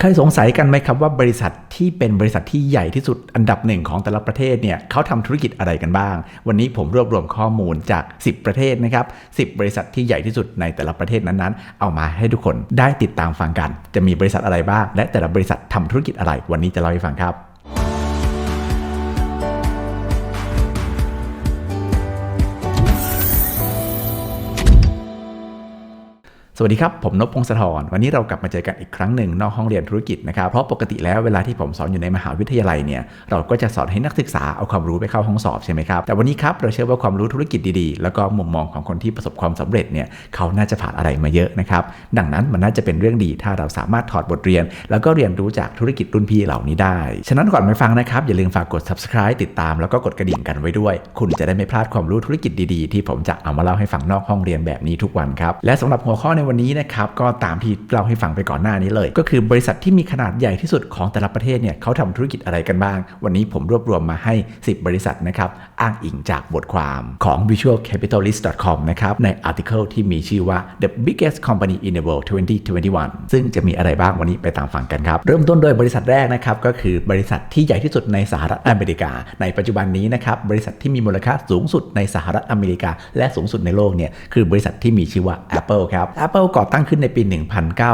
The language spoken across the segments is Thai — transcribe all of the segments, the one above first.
เคยสงสัยกันไหมครับว่าบริษัทที่เป็นบริษัทที่ใหญ่ที่สุดอันดับหนึ่งของแต่ละประเทศเนี่ยเขาทำธุรกิจอะไรกันบ้าง วันนี้ผมรวบรวมข้อมูลจาก 10 ประเทศนะครับ10 บริษัทที่ใหญ่ที่สุดในแต่ละประเทศนั้นๆ เอามาให้ทุกคนได้ติดตามฟังกัน จะมีบริษัทอะไรบ้าง และแต่ละบริษัททำธุรกิจอะไรวันนี้จะเล่าให้ฟังครับ สวัสดีครับ ผมนพพงศธรวันนี้เรากลับมาเจอกันอีกครั้งหนึ่งนอกห้องเรียนธุรกิจนะครับเพราะปกติแล้วเวลาที่ผมสอนอยู่ในมหาวิทยาลัยเนี่ยเราก็จะสอนให้นักศึกษาเอาความรู้ไปเข้าห้องสอบใช่ไหมครับแต่วันนี้ครับเราเชื่อว่าความรู้ธุรกิจดีๆ แล้วก็มุมมองของคนที่ประสบความสำเร็จเนี่ยเขาน่าจะผ่านอะไรมาเยอะนะครับดังนั้นมันน่าจะเป็นเรื่องดีถ้าเราสามารถถอดบทเรียน แล้วก็เรียนรู้จากธุรกิจรุ่นพี่เหล่านี้ได้ฉะนั้นก่อนไปฟังนะครับอย่าลืมฝากกด subscribe ติดตาม แล้วก็กดกระดิ่งกันไว้ด้วย คุณจะได้ไม่พลาดความรู้ธุรกิจดีๆ ที่ผมจะเอามาเล่าให้ฟังนอกห้องเรียนแบบนี้ทุกวันครับและสำหรับหัวข้อในวันนี้นะครับก็ตามที่เล่าให้ฟังไปก่อนหน้านี้เลย ก็คือบริษัทที่มีขนาดใหญ่ที่สุดของแต่ละประเทศเนี่ยเขาทำธุรกิจอะไรกันบ้าง วันนี้ผมรวบรวมมาให้ 10 บริษัทนะครับอ้างอิงจากบทความของ visualcapitalist.com นะครับในอาร์ติเคิลที่มีชื่อว่า the biggest company in the world 2021 ซึ่งจะมีอะไรบ้างวันนี้ไปตามฟังกันครับ เริ่มต้นโดยบริษัทแรกนะครับก็คือบริษัทที่ใหญ่ที่สุดในสหรัฐอเมริกา ในปัจจุบันนี้นะครับบริษัทที่มีมูลค่าสูงสุดในสหรัฐอเมริกา และสูงสุดในโลกเนี่ยคือบริษัทที่มีชื่อว่า Apple ครับ Apple ก่อตั้งขึ้นในปี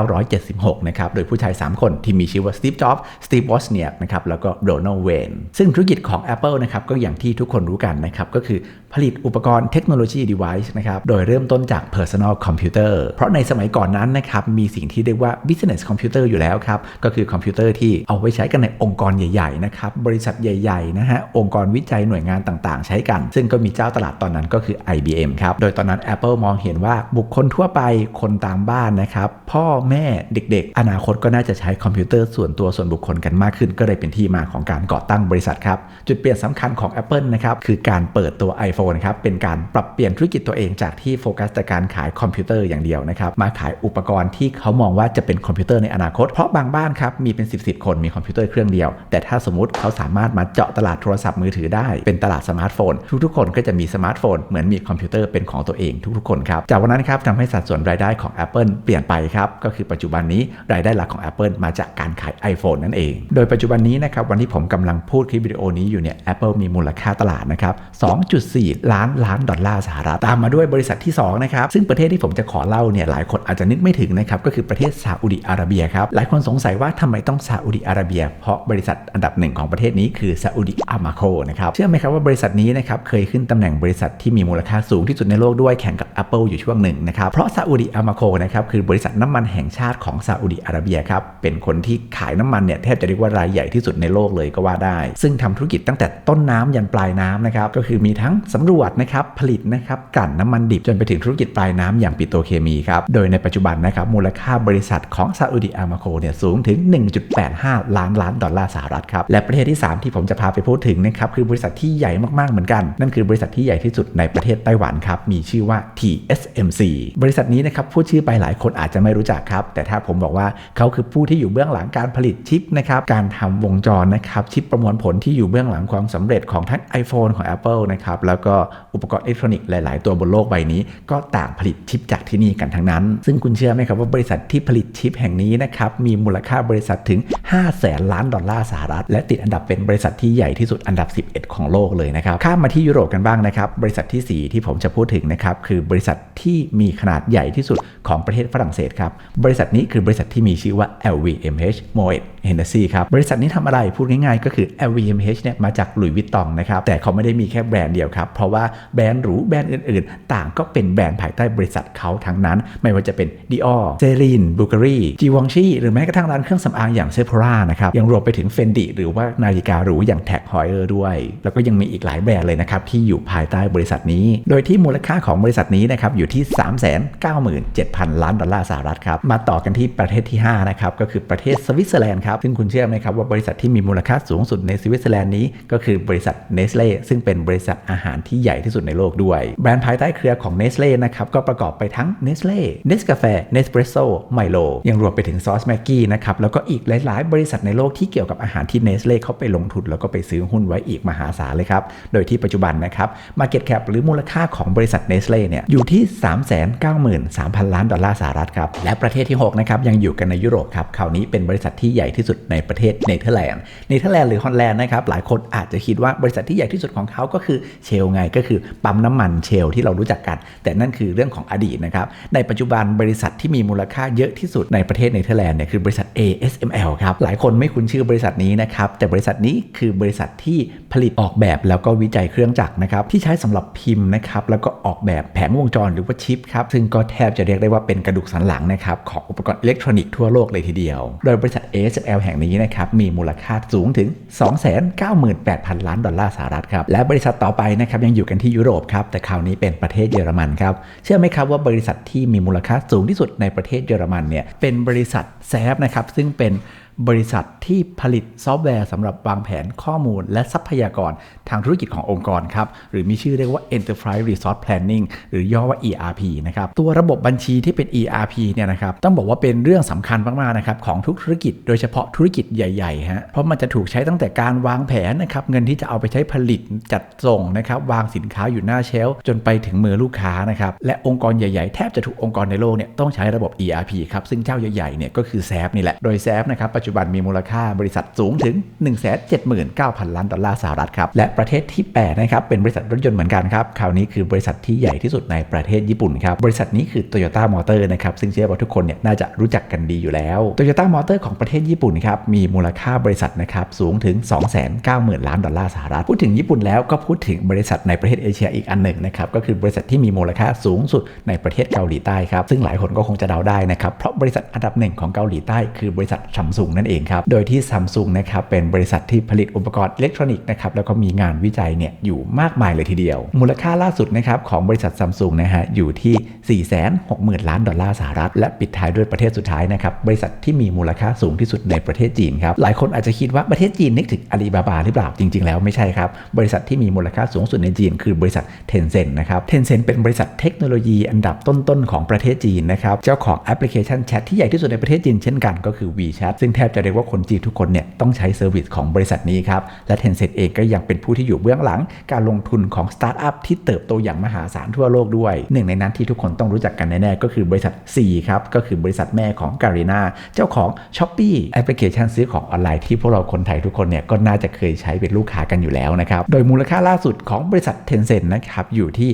1976 นะครับ โดยผู้ชาย 3 คนที่มีชื่อว่าสตีฟ จ็อบส์ สตีฟ วอสเนียกนะครับ แล้วก็โดนัลด์ เวน ซึ่งธุรกิจของ Apple นะครับ ก็อย่างที่ทุกคนรู้กันนะครับ ก็คือ ผลิตอุปกรณ์เทคโนโลยี device นะครับ โดยเริ่มต้นจาก personal computer เพราะในสมัยก่อนนั้นนะครับ มีสิ่งที่เรียกว่า business computer อยู่แล้วครับ ก็คือคอมพิวเตอร์ที่เอาไว้ใช้กันในองค์กรใหญ่ๆนะครับ บริษัทใหญ่ๆนะฮะ องค์กรวิจัยหน่วยงานต่างๆ ใช้กัน ซึ่งก็มีเจ้าตลาดตอนนั้นก็คือ IBM ครับ โดยตอนนั้น Apple มองเห็นว่าบุคคลทั่วไปคนตามบ้านนะครับ พ่อแม่เด็กๆ อนาคตก็น่าจะใช้คอมพิวเตอร์ส่วนตัวส่วนบุคคลกันมากขึ้น ก็เลยเป็นที่มาของการก่อตั้งบริษัทครับ จุดเปลี่ยนสำคัญของ Apple นะครับคือการเปิดตัว iPhone ครับเป็นการปรับเปลี่ยนธุรกิจตัวเองจากที่โฟกัสแต่การขายคอมพิวเตอร์อย่างเดียวนะครับมาขายอุปกรณ์ที่เขามองว่าจะเป็นคอมพิวเตอร์ในอนาคต เพราะบางบ้านครับมีเป็น 10 10คนมีคอมพิวเตอร์เครื่องเดียว แต่ถ้าสมมติเขาสามารถมาเจาะตลาดโทรศัพท์มือถือได้ เป็นตลาดสมาร์ทโฟน ทุกๆคนก็จะมีสมาร์ทโฟนเหมือนมีคอมพิวเตอร์เป็นของตัวเองทุกๆคนครับจากวันนั้นครับทำให้สัดส่วนรายได้ของ Apple เปลี่ยนไปครับก็คือปัจจุบันนี้รายได้หลักของ Apple มาจากการขาย iPhone นั่นเอง โดยปัจจุบันนี้นะครับวันที่ผมกำลังพูดคลิปวิดีโอนี้อยู่เนี่ย Apple มีมูลค่าตลาดนะครับ2.4ล้านล้านดอลลาร์สหรัฐตามมาด้วยบริษัทที่2นะครับซึ่งประเทศที่ผมจะขอเล่าเนี่ยหลายคนอาจจะนึกไม่ถึงนะครับก็คือประเทศซาอุดิอาระเบียครับหลายคนสงสัยว่าทำไมต้องซาอุดิอาระเบีย เพราะบริษัทอันดับหนึ่งของประเทศนี้คือซาอุดิอามาโคนะครับเชื่อไหมครับว่าบริษัทนี้นะครับเคยขึ้นตำแหน่งบริษัทที่มีมูลค่าสูงที่สุดในโลกด้วยแข่งกับ Apple อยู่ช่วงหนึ่งนะครับเพราะซาอุดิอามาโคนะครับคือบริษัทน้ำมันแห่งชาติของซาอุดิอาระเบียครับเป็นคนที่ขายน้ำมันเนี่ยแทบจะเรียกว่ารายใหญ่ที่สุดในโลกเลยก็ว่าได้ ซึ่งทำธุรกิจตั้งแต่ต้นน้ำยันปลายน้ำนะครับก็คือมีทั้งสำรวจนะครับผลิตนะครับกลั่นน้ำมันดิบจนไปถึงธุรกิจปลายน้ำอย่างปิโตเคมีครับ โดยในปัจจุบันนะครับมูลค่าบริษัทของซาอุดิอามาโคเนี่ยสูงถึง 1.85 ล้านล้านดอลลาร์สหรัฐครับและประเทศที่ 3 ที่ผมจะพาไปพูดถึงนะครับคือบริษัทที่ใหญ่มากๆเหมือนกัน นั่นคือบริษัทที่ใหญ่ที่สุดในประเทศไต้หวันครับมีชื่อว่า TSMC บริษัทนี้นะครับพูดชื่อไปหลายคนอาจจะไม่รู้จักครับ แต่ถ้าผมบอกว่าเขาคือผู้ที่อยู่เบื้องหลังการผลิตชิปนะครับการทำวงจรนะครับชิปประมวลผลที่อยู่เบื้องหลังความสำเร็จของทั้ง iPhone ของ Apple นะครับแล้วก็อุปกรณ์อิเล็กทรอนิกส์หลาย ๆ ตัวบนโลกใบนี้ ก็ต่างผลิตชิปจากที่นี่กันทั้งนั้น ซึ่งคุณเชื่อไหมครับว่าบริษัทที่ผลิตชิปแห่งนี้นะครับมีมูลค่าบริษัทถึง5แสนล้านดอลลาร์สหรัฐ และติดอันดับเป็นบริษัทที่ใหญ่ที่สุดอันดับ 11 ของโลกเลยนะครับข้ามมาที่ยุโรปกันบ้างนะครับบริษัทที่ 4 ที่ผมจะพูดถึงนะครับคือบริษัทที่มีขนาดใหญ่ที่สุดของประเทศฝรั่งเศสครับบริษัทนี้คือบริษัทที่มีชื่อว่า LVMH Moet Hennessy ครับบริษัทนี้ทำอะไรพูดง่าย ๆ ก็คือ LVMH เนี่ยมาจากหลุยส์วิตตองนะครับแต่เขาไม่ได้มีแค่แบรนด์เดียวครับเพราะว่าแบรนด์หรูแบรนด์อื่นๆ ต่างก็เป็นแบรนด์ภายใต้บริษัทเขาทั้งนั้น ไม่ว่าจะเป็น Dior c e r i n Bulgari Givenchy หรือแม้กระทั่งร้านเครื่องสำอางอย่าง Sephora นะครับยังรวมไปถึง Fendi หรือว่านาฬิกาหรูอย่าง Tag Heuer ด้วย แล้วก็ยังมีอีกหลายแบรนด์เลยนะครับที่อยู่ภายใต้บริษัทนี้ โดยที่มูลค่าของบริษัทนี้นะครับอยู่ที่ 397,000 ล้านดอลลาร์สหรัฐครับมาต่อกันที่ประเทศที่5นะครับก็คือประเทศสวิตเซอร์แลนด์ครับซึ่งคุณเชื่อไหมครับว่าบริษัทที่มีมูลค่าสูงสุดในสวิตเซอร์แลนด์นี้ก็คือบริษัทเนสเล่ซึ่งเป็นบริษัทอาหารที่ใหญ่ที่สุดในโลกด้วย แบรนด์ภายใต้เครือของเนสเล่นะครับก็ประกอบไปทั้งเนสเล่เนสกาแฟเนสเปรสโซ่ไมโลยังรวมไปถึงซอสแม็กกี้นะครับแล้วก็อีกหลาย ๆ บริษัทในโลกที่เกี่ยวกับอาหารที่เนสเล่เขาไปลงทุนแล้วก็ไปซื้อหุ้นไว้อีกมหาศาลเลยครับโดยที่ปัจจุบันนะครับ Market Cap หรือมูลค่าของบริษัทเนสเล่เนี่ยอยู่ที่ 393,000 ล้านดอลลาร์สหรัฐครับและประเทศที่6นะครับยังอยู่กันในยุโรปครับคราวนี้เป็นบริษัทที่ใหญ่ที่สุดในประเทศเนเธอร์แลนด์เนเธอร์แลนด์หรือฮอลแลนด์นะครับหลายคนอาจจะคิดว่าบริษัทที่ใหญ่ที่สุดของเขาก็คือเชลไงก็คือปั๊มน้ำมันเชลที่เรารู้จักกัน แต่นั่นคือเรื่องของอดีตนะครับ ในปัจจุบันบริษัทที่มีมูลค่าเยอะที่สุดในประเทศเนเธอร์แลนด์เนี่ยคือบริษัท ASML ครับหลายคนไม่คุ้นชื่อบริษัทนี้นะครับแต่บริษัทนี้คือบริษัทที่ผลิตออกแบบแล้วก็วิจัยเครื่องจักรนะครับที่ใช้สำหรับพิมพ์นะครับแล้วก็ออกแบบแผงวงจรหรือว่าชิปครับซึ่งก็แทบจะเรียกได้ว่าเป็นกระดูกสันหลังนะครับของอุปกรณ์อิเล็กทรอนิกส์ทั่วโลกเลยทีเดียว โดยบริษัท ASML แห่งนี้นะครับมีมูลค่าสูงถึง 298,000 ล้านดอลลาร์สหรัฐครับและบริษัทต่อไปนะครับยังอยู่กันที่ยุโรปครับแต่คราวนี้เป็นประเทศเยอรมันครับเชื่อไหมครับว่าบริษัทที่มีมูลค่าสูงที่สุดในประเทศเยอรมันเนี่ยเป็นบริษัทแซฟนะครับซึ่งเป็น บริษัทที่ผลิตซอฟต์แวร์สำหรับวางแผนข้อมูล และทรัพยากรทางธุรกิจขององค์กรครับ หรือมีชื่อเรียกว่า Enterprise Resource Planning หรือย่อว่า ERP นะครับ ตัวระบบบัญชีที่เป็น ERP เนี่ยนะครับต้องบอกว่าเป็นเรื่องสำคัญมากๆนะครับของทุกธุรกิจ โดยเฉพาะธุรกิจใหญ่ๆฮะเพราะมันจะถูกใช้ตั้งแต่การวางแผนนะครับเงินที่จะเอาไปใช้ผลิตจัดส่งนะครับวางสินค้าอยู่หน้าเชลจนไปถึงมือลูกค้านะครับและองค์กรใหญ่ๆแทบจะทุกองค์กรในโลกเนี่ยต้องใช้ระบบ ERP ครับซึ่งเจ้าใหญ่ๆเนี่ยก็คือแซฟนี่แหละโดยแซฟนะครับจจุบันมีมูลค่าบริษัทสูงถึง 179,000 ล้านดอลลาร์สหรัฐครับ และประเทศที่8นะครับเป็นบริษัทรถยนต์เหมือนกันครับ คราวนี้คือบริษัทที่ใหญ่ที่สุดในประเทศญี่ปุ่นครับ บริษัทนี้คือ Toyota Motor นะครับซึ่งเชื่อว่าทุกคนเนี่ยน่าจะรู้จักกันดีอยู่แล้ว Toyota Motor ของประเทศญี่ปุ่นครับมีมูลค่าบริษัทนะครับสูงถึง 290,000 ล้านดอลลาร์สหรัฐพูดถึงญี่ปุ่นแล้วก็พูดถึงบริษัทในประเทศเอเชียอีกอันหนึ่งนะครับก็คือบริษัทที่มีมูลค่าสูงสุดในประเทศเกาหลีใต้ครับซึ่งหลายคนก็คงจะเดาได้นะครับเพราะบริษัทอันดับหนึ่งของเกาหลีใต้คือบริษัทซัมซุงนั่นเองครับ โดยที่ซัมซุงนะครับเป็นบริษัทที่ผลิตอุปกรณ์อิเล็กทรอนิกส์นะครับแล้วก็มีงานวิจัยเนี่ยอยู่มากมายเลยทีเดียว มูลค่าล่าสุดนะครับของบริษัทซัมซุงนะฮะอยู่ที่ 460,000 ล้านดอลลาร์สหรัฐ และปิดท้ายด้วยประเทศสุดท้ายนะครับบริษัทที่มีมูลค่าสูงที่สุดในประเทศจีนครับหลายคนอาจจะคิดว่าประเทศจีนนึกถึงอาลีบาบาหรือเปล่าจริง ๆ แล้วไม่ใช่ครับบริษัทที่มีมูลค่าสูงสุดในจีน คือบริษัทเทนเซ็นนะครับเทนเซ็นเป็นบริษัทเทคโนโลยีอันดับต้นๆของประเทศจีนนะครับเจ้าของแอปพลิเคชันแชทที่ใหญ่ที่สุดในประเทศจีนเช่นกันก็คือ WeChat ซึ่งแทบจะเรียกว่าคนจีนทุกคนเนี่ยต้องใช้เซอร์วิสของบริษัทนี้ครับและ Tencent เองก็ยังเป็นผู้ที่อยู่เบื้องหลังการลงทุนของสตาร์ทอัพที่เติบโตอย่างมหาศาลทั่วโลกด้วยหนึ่งในนั้นที่ทุกคนต้องรู้จักกันแน่ๆก็คือบริษัท C ครับก็คือบริษัทแม่ของการีนาเจ้าของ s h อ p e e แอปพลิเคชันซื้อของออนไลน์ที่พวกเราคนไทยทุกคนเนี่ยก็น่าจะเคยใช้เป็นลูกค้ากันอยู่แล้วนะครับโดยมูลค่าล่าสุดของบริษัท Tencent นะครับอยู่ที่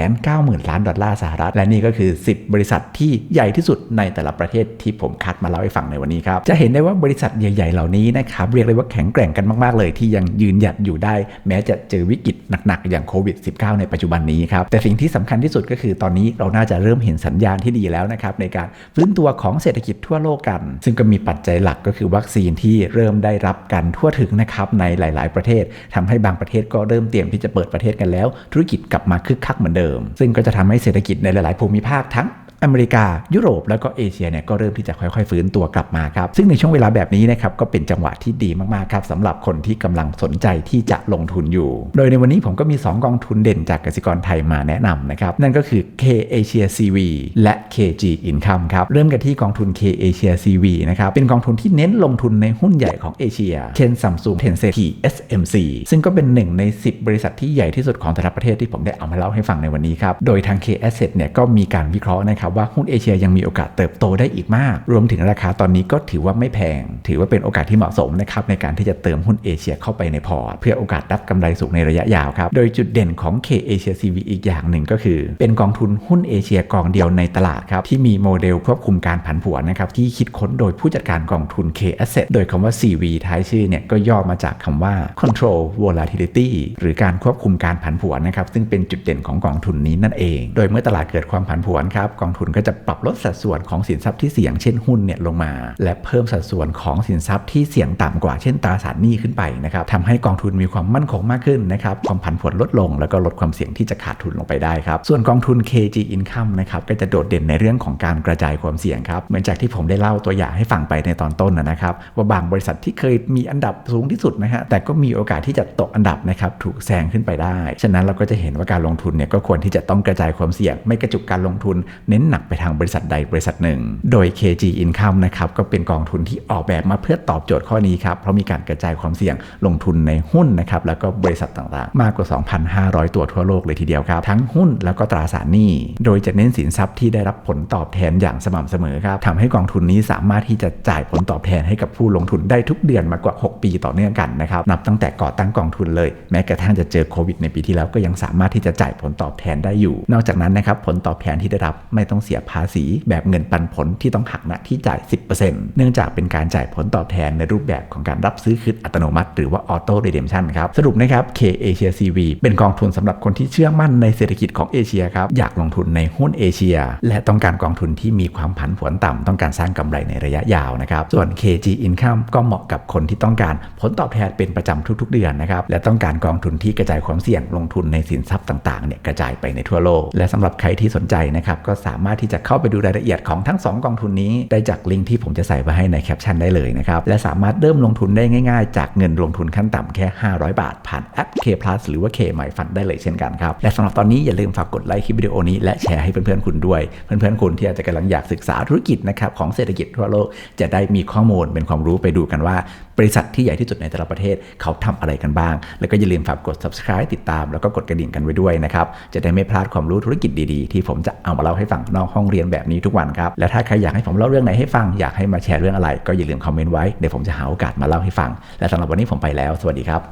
690,000 ล้านดอลลาร์สหรัฐ และนี่ก็คือ 10 บริษัทที่ใหญ่ที่สุดในแต่ละประเทศที่ผมคัดมาเล่าให้ฟังในวันนี้ครับจะเห็นได้ว่าบริษัทใหญ่ๆเหล่านี้นะครับเรียกได้ว่าแข็งแกร่งกันมากๆเลย ที่ยังยืนหยัดอยู่ได้ แม้จะเจอวิกฤตหนักๆ อย่างโควิด -19 ในปัจจุบันนี้ครับแต่สิ่งที่สำคัญที่สุดก็คือตอนนี้เราน่าจะเริ่มเห็นสัญญาณที่ดีแล้วนะครับในการฟื้นตัวของเศรษฐกิจทั่วโลกกัน ซึ่งก็มีปัจจัยหลักก็คือวัคซีนที่เริ่มได้รับการทั่วถึงนะครับในหลาย ๆ ประเทศทำให้บางประเทศก็เริ่มเตรียมที่จะเปิดประเทศกันแล้ว ธุรกิจกลับมาคึกคักเหมือนเดิม ซึ่งก็จะทำให้เศรษฐกิจในหลาย ๆ ภูมิภาคทั้ง อเมริกายุโรปแล้วก็เอเชียเนี่ยก็เริ่มที่จะค่อยๆ ฟื้นตัวกลับมาครับ ซึ่งในช่วงเวลาแบบนี้นะครับก็เป็นจังหวะที่ดีมากๆครับสำหรับคนที่กำลังสนใจที่จะลงทุนอยู่ โดยในวันนี้ผมก็มี 2 กองทุนเด่นจากกสิกรไทยมาแนะนำนะครับ นั่นก็คือ K Asia CV และ KG Income ครับ เริ่มกันที่กองทุน K Asia CV นะครับ เป็นกองทุนที่เน้นลงทุนในหุ้นใหญ่ของเอเชีย เช่น Samsung Tencent TSMC ซึ่งก็เป็นหนึ่งใน 10 บริษัทที่ใหญ่ที่สุดของแต่ละประเทศที่ผมได้เอามาเล่าให้ฟังในวันนี้ครับ โดยทาง K Asset เนี่ยก็มีการวิเคราะห์นะครับว่าหุ้นเอเชียยังมีโอกาสเติบโตได้อีกมาก รวมถึงราคาตอนนี้ก็ถือว่าไม่แพง ถือว่าเป็นโอกาสที่เหมาะสมนะครับในการที่จะเติมหุ้นเอเชียเข้าไปในพอร์ต เพื่อโอกาสรับกำไรสูงในระยะยาวครับ โดยจุดเด่นของ K Asia CV อีกอย่างหนึ่งก็คือ เป็นกองทุนหุ้นเอเชียกองเดียวในตลาดครับที่มีโมเดลควบคุมการผันผวนนะครับที่คิดค้นโดยผู้จัดการกองทุน K Asset โดยคำว่า CV ท้ายชื่อเนี่ยก็ย่อมาจากคำว่า control volatility หรือการควบคุมการผันผวนนะครับซึ่งเป็นจุดเด่นของกองทุนนี้นั่นเอง โดยเมื่อตลาดเกิดความผันผวนครับกองทุนทุนก็จะปรับลดสัดส่วนของสินทรัพย์ที่เสี่ยงเช่นหุ้นเนี่ยลงมา และเพิ่มสัดส่วนของสินทรัพย์ที่เสี่ยงต่ำกว่าเช่นตราสารหนี้ขึ้นไปนะครับทำให้กองทุนมีความมั่นคงมากขึ้นนะครับความผันผวนลดลง แล้วก็ลดความเสี่ยงที่จะขาดทุนลงไปได้ครับส่วนกองทุน KG Income นะครับก็จะโดดเด่นในเรื่องของการกระจายความเสี่ยงครับเหมือนจากที่ผมได้เล่าตัวอย่างให้ฟังไปในตอนต้นนะนะครับว่าบางบริษัทที่เคยมีอันดับสูงที่สุดนะฮะแต่ก็มีโอกาสที่จะตกอันดับนะครับถูกแซงขึ้นไปได้ ฉะนั้นเราก็จะเห็นว่าการลงทุนเนี่ยก็ควรที่จะต้องกระจายความเสี่ยง ไม่กระจุกการลงทุนเน้นหนักไปทางบริษัทใดบริษัทหนึ่ง โดย KG Income นะครับก็เป็นกองทุนที่ออกแบบมาเพื่อตอบโจทย์ข้อนี้ครับเพราะมีการกระจายความเสี่ยงลงทุนในหุ้นนะครับแล้วก็บริษัทต่างๆ มากกว่า 2,500 ตัวทั่วโลกเลยทีเดียวครับ ทั้งหุ้นแล้วก็ตราสารหนี้ โดยจะเน้นสินทรัพย์ที่ได้รับผลตอบแทนอย่างสม่ำเสมอครับทำให้กองทุนนี้สามารถที่จะจ่ายผลตอบแทนให้กับผู้ลงทุนได้ทุกเดือนมากว่า 6 ปีต่อเนื่องกันนะครับนับตั้งแต่ก่อตั้งกองทุนเลย แม้กระทั่งจะเจอโควิดในปีที่แล้วก็ยังสามารถที่จะจ่ายผลตอบแทนได้อยู่ นอกจากนั้นนะครับผลตอบแทนที่ได้รับไม่ต้องเสียภาษี แบบเงินปันผลที่ต้องหักณที่จ่าย 10%เนื่องจากเป็นการจ่ายผลตอบแทนในรูปแบบของการรับซื้อคืนอัตโนมัติ หรือว่าออโต้เรเดมชันครับ สรุปนะครับ K Asia CV เป็นกองทุนสำหรับคนที่เชื่อมั่นในเศรษฐกิจของเอเชียครับ อยากลงทุนในหุ้นเอเชีย และต้องการกองทุนที่มีความผันผวนต่ำต้องการสร้างกำไรในระยะยาวนะครับ ส่วน KG Income ก็เหมาะกับคนที่ต้องการผลตอบแทนเป็นประจำทุก ๆ เดือนนะครับ และต้องการกองทุนที่กระจายความเสี่ยงลงทุนในสินทรัพย์ต่างๆเนี่ยกระจายไปในทั่วโลก และสำหรับใครที่สนใจนะครับก็สามารถที่จะเข้าไปดูรายละเอียดของทั้ง 2 กองทุนนี้ ได้จากลิงก์ที่ผมจะใส่ไว้ให้ในแคปชั่นได้เลยนะครับ และสามารถเริ่มลงทุนได้ง่ายๆ จากเงินลงทุนขั้นต่ำแค่ 500 บาท ผ่านแอป K Plus หรือว่า K My Fund ได้เลยเช่นกันครับและสำหรับตอนนี้อย่าลืมฝากกดไลค์คลิปวิดีโอนี้และแชร์ให้เพื่อนๆคุณด้วย เพื่อนๆคุณที่อาจจะกำลังอยากศึกษาธุรกิจนะครับของเศรษฐกิจทั่วโลกจะได้มีข้อมูลเป็นความรู้ไปดูกันว่าบริษัทที่ใหญ่ที่สุดในแต่ละประเทศเขาทำอะไรกันบ้าง แล้วก็อย่าลืมฝากกด subscribe ติดตาม แล้วก็กดกระดิ่งกันไว้ด้วยนะครับ จะได้ไม่พลาดความรู้ธุรกิจดีๆ ที่ผมจะเอามาเล่าให้ฟังนอกห้องเรียนแบบนี้ทุกวันครับ และถ้าใครอยากให้ผมเล่าเรื่องไหนให้ฟัง อยากให้มาแชร์เรื่องอะไร ก็อย่าลืมคอมเมนต์ไว้ เดี๋ยวผมจะหาโอกาสมาเล่าให้ฟัง และสำหรับวันนี้ผมไปแล้ว สวัสดีครับ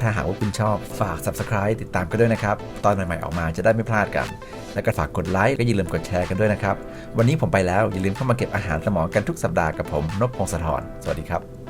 ถ้าหากว่าคุณชอบฝาก subscribe ติดตามกันด้วยนะครับ ตอนใหม่ๆออกมาจะได้ไม่พลาดกัน แล้วก็ฝากกดไลค์ก็อย่าลืมกดแชร์กันด้วยนะครับ วันนี้ผมไปแล้วอย่าลืมเข้ามาเก็บอาหารสมองกันทุกสัปดาห์กับผมนพพงศธรสวัสดีครับ